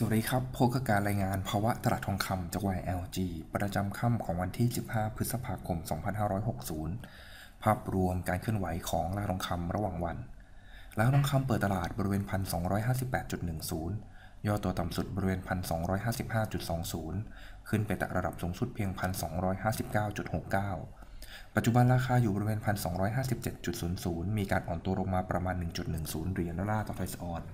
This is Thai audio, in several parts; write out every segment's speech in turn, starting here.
สวัสดีครับพบกับการรายงานภาวะตลาดทองคำจาก YLG ประจำค่ำของวันที่ 15 พฤษภาคม 2560 ภาพรวมการเคลื่อนไหวของราคาทองคำระหว่างวัน ราคาทองคำเปิดตลาดบริเวณ 1,258.10 ย่อตัวต่ำสุดบริเวณ 1,255.20 ขึ้นไปแตะระดับสูงสุดเพียง 1,259.69 ปัจจุบันราคาอยู่บริเวณ 1,257.00 มีการอ่อนตัวลงมาประมาณ 1.10 เหรียญดอลลาร์ต่อทอยส์ออน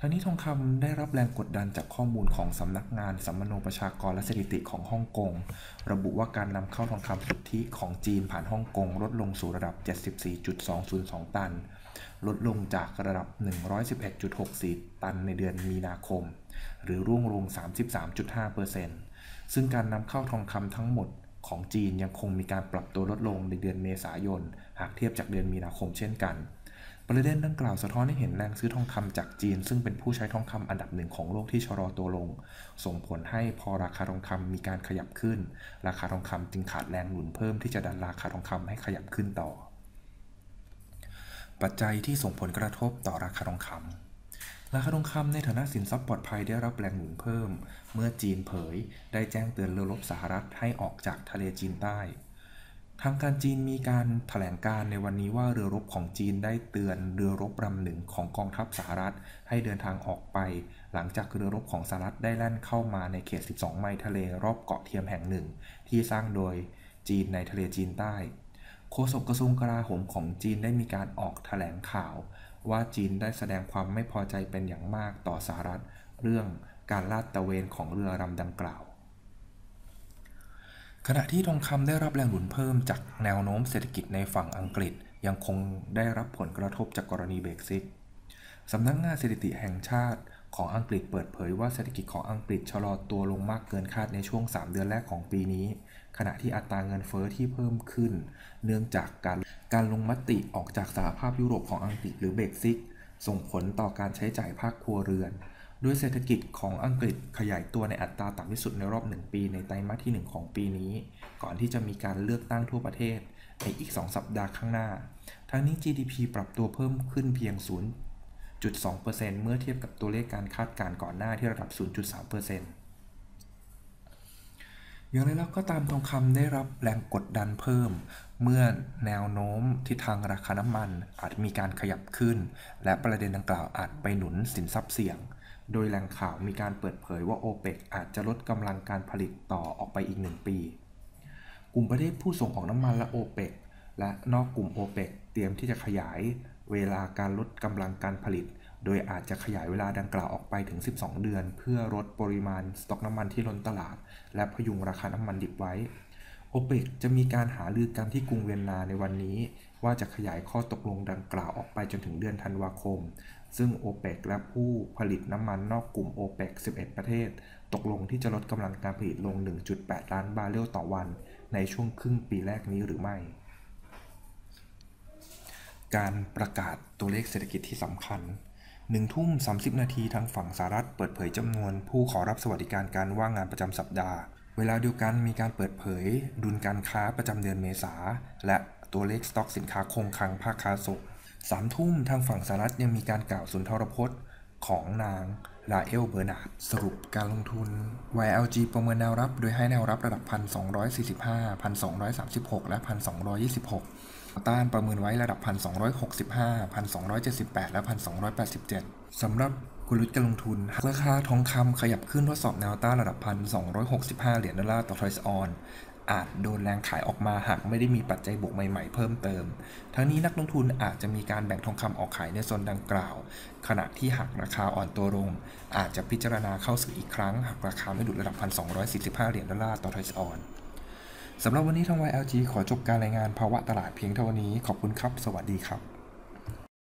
ทางนี้ทองคำได้รับแรงกดดันจากข้อมูลของสำนักงานสัมมโนประชากรและสถิติของฮ่องกง ระบุว่าการนำเข้าทองคำสุทธิของจีนผ่านฮ่องกงลดลงสู่ระดับ 74.202 ตัน ลดลงจากระดับ 111.64 ตันในเดือนมีนาคม หรือร่วงลง 33.5%ซึ่งการนำเข้าทองคำทั้งหมดของจีนยังคงมีการปรับตัวลดลงในเดือนเมษายน หากเทียบจากเดือนมีนาคมเช่นกัน ประเด็นดังกล่าวสะท้อนให้เห็นแรงซื้อทองคำจากจีน ซึ่งเป็นผู้ใช้ทองคำอันดับหนึ่งของโลกที่ชะลอตัวลง ส่งผลให้พอราคาทองคำมีการขยับขึ้น ราคาทองคำจึงขาดแรงหนุนเพิ่มที่จะดันราคาทองคำให้ขยับขึ้นต่อ ปัจจัยที่ส่งผลกระทบต่อราคาทองคำราคาทองคำในฐานะสินทรัพย์ปลอดภัยได้รับแรงหนุนเพิ่ม เมื่อจีนเผยได้แจ้งเตือนเรือรบสหรัฐให้ออกจากทะเลจีนใต้ ทางการจีนมีการถแถลงการในวันนี้ว่าเรือรบของจีนได้เตือนเรือรบลำหนึ่งของกองทัพสหรัฐ ให้เดินทางออกไป หลังจากเรือรบของสหรัฐได้แล่นเข้ามาในเขต 12 ไมล์ทะเลรอบเกาะเทียมแห่งหนึ่ง ที่สร้างโดยจีนในทะเลจีนใต้โฆษกกระทรวงกลาโหมของจีนได้มีการออกถแถลงข่าว ว่าจีนได้แสดงความไม่พอใจเป็นอย่างมากต่อสหรัฐ เรื่องการลาดตระเวนของเรือลำดังกล่าว ขณะที่ทองคำได้รับแรงหนุนเพิ่มจากแนวโน้มเศรษฐกิจในฝั่งอังกฤษ ยังคงได้รับผลกระทบจากกรณีเบรกซิตสำนักงงานสถิติแห่งชาติของอังกฤษเปิดเผยว่าเศรษฐกิจของอังกฤษชะลอตัวลงมากเกินคาดในช่วง 3 เดือนแรกของปีนี้ ขณะที่อัตราเงินเฟอ้อที่เพิ่มขึ้น เนื่องจากการการลงมติออกจากสหภาพยุโรปของอังกฤษหรือเบรกซิตส่งผลต่อการใช้จ่ายภาคครัวเรือน ด้วยเศรษฐกิจของอังกฤษขยายตัวในอัตราต่ำที่สุดในรอบ 1 ปีในไตรมาสที่ 1 ของปีนี้ ก่อนที่จะมีการเลือกตั้งทั่วประเทศในอีก 2 สัปดาห์ข้างหน้า ทั้งนี้ GDP ปรับตัวเพิ่มขึ้นเพียง 0.2%เมื่อเทียบกับตัวเลขการคาดการณ์ก่อนหน้าที่ระดับ 0.3%อย่างไรแล้วก็ตามทองคำได้รับแรงกดดันเพิ่ม เมื่อแนวโน้มทิศทางราคาน้ำมันอาจมีการขยับขึ้น และประเด็นดังกล่าวอาจไปหนุนสินทรัพย์เสี่ยง โดยแหล่งข่าวมีการเปิดเผยว่าโอเปกอาจจะลดกำลังการผลิตต่อออกไปอีกหนึ่งปี กลุ่มประเทศผู้ส่งออกน้ำมันและโอเปกและนอกกลุ่มโอเปกเตรียมที่จะขยายเวลาการลดกำลังการผลิต โดยอาจจะขยายเวลาดังกล่าวออกไปถึง 12 เดือน เพื่อลดปริมาณสต็อกน้ำมันที่ล้นตลาด และพยุงราคาน้ำมันดิบไว้ โอเปกจะมีการหาลือกันที่กรุงเวียนนาในวันนี้ ว่าจะขยายข้อตกลงดังกล่าวออกไปจนถึงเดือนธันวาคม ซึ่งโอเปกและผู้ผลิตน้ำมันนอกกลุ่มโอเปก11 ประเทศ ตกลงที่จะลดกำลังการผลิตลง 1.8 ล้านบาร์เรลต่อวัน ในช่วงครึ่งปีแรกนี้หรือไม่ การประกาศตัวเลขเศรษฐกิจที่สำคัญหนึ่งทุ่ม30 นาทีทางฝั่งสหรัฐเปิดเผยจำนวนผู้ขอรับสวัสดิการการว่างงานประจำสัปดาห์ เวลาเดียวกันมีการเปิดเผย ดุลการค้าประจำเดือนเมษา และตัวเลขสต็อกสินค้าคงคลังภาคค้าส่งสามทุ่มทางฝั่งสหรัฐยังมีการกล่าวสุนทรพจน์ของนางลาเอลเบอร์นาร์ดสรุปการลงทุน YLG ประเมินแนวรับโดยให้แนวรับระดับ 1,245 1,236 และ 1,226 ต้านประเมินไว้ระดับ 1,265 1,278 และ 1,287 สำหรับ กลยุทธ์การลงทุนราคาทองคำขยับขึ้นทดสอบแนวต้านระดับ1,265เหรียญดอลลาร์ต่อทรอยส์ออนอาจโดนแรงขายออกมาหากไม่ได้มีปัจจัยบวกใหม่ๆเพิ่มเติม ทั้งนี้นักลงทุนอาจจะมีการแบ่งทองคำออกขายในโซนดังกล่าว ขณะที่หากราคาอ่อนตัวลง อาจจะพิจารณาเข้าซื้ออีกครั้ง หากราคาไม่ดุดระดับ 1,245 เหรียญดอลลาร์ต่อทรอยส์ออนสำหรับวันนี้ทาง YLG ขอจบการรายงานภาวะตลาดเพียงเท่านี้ ขอบคุณครับ สวัสดีครับ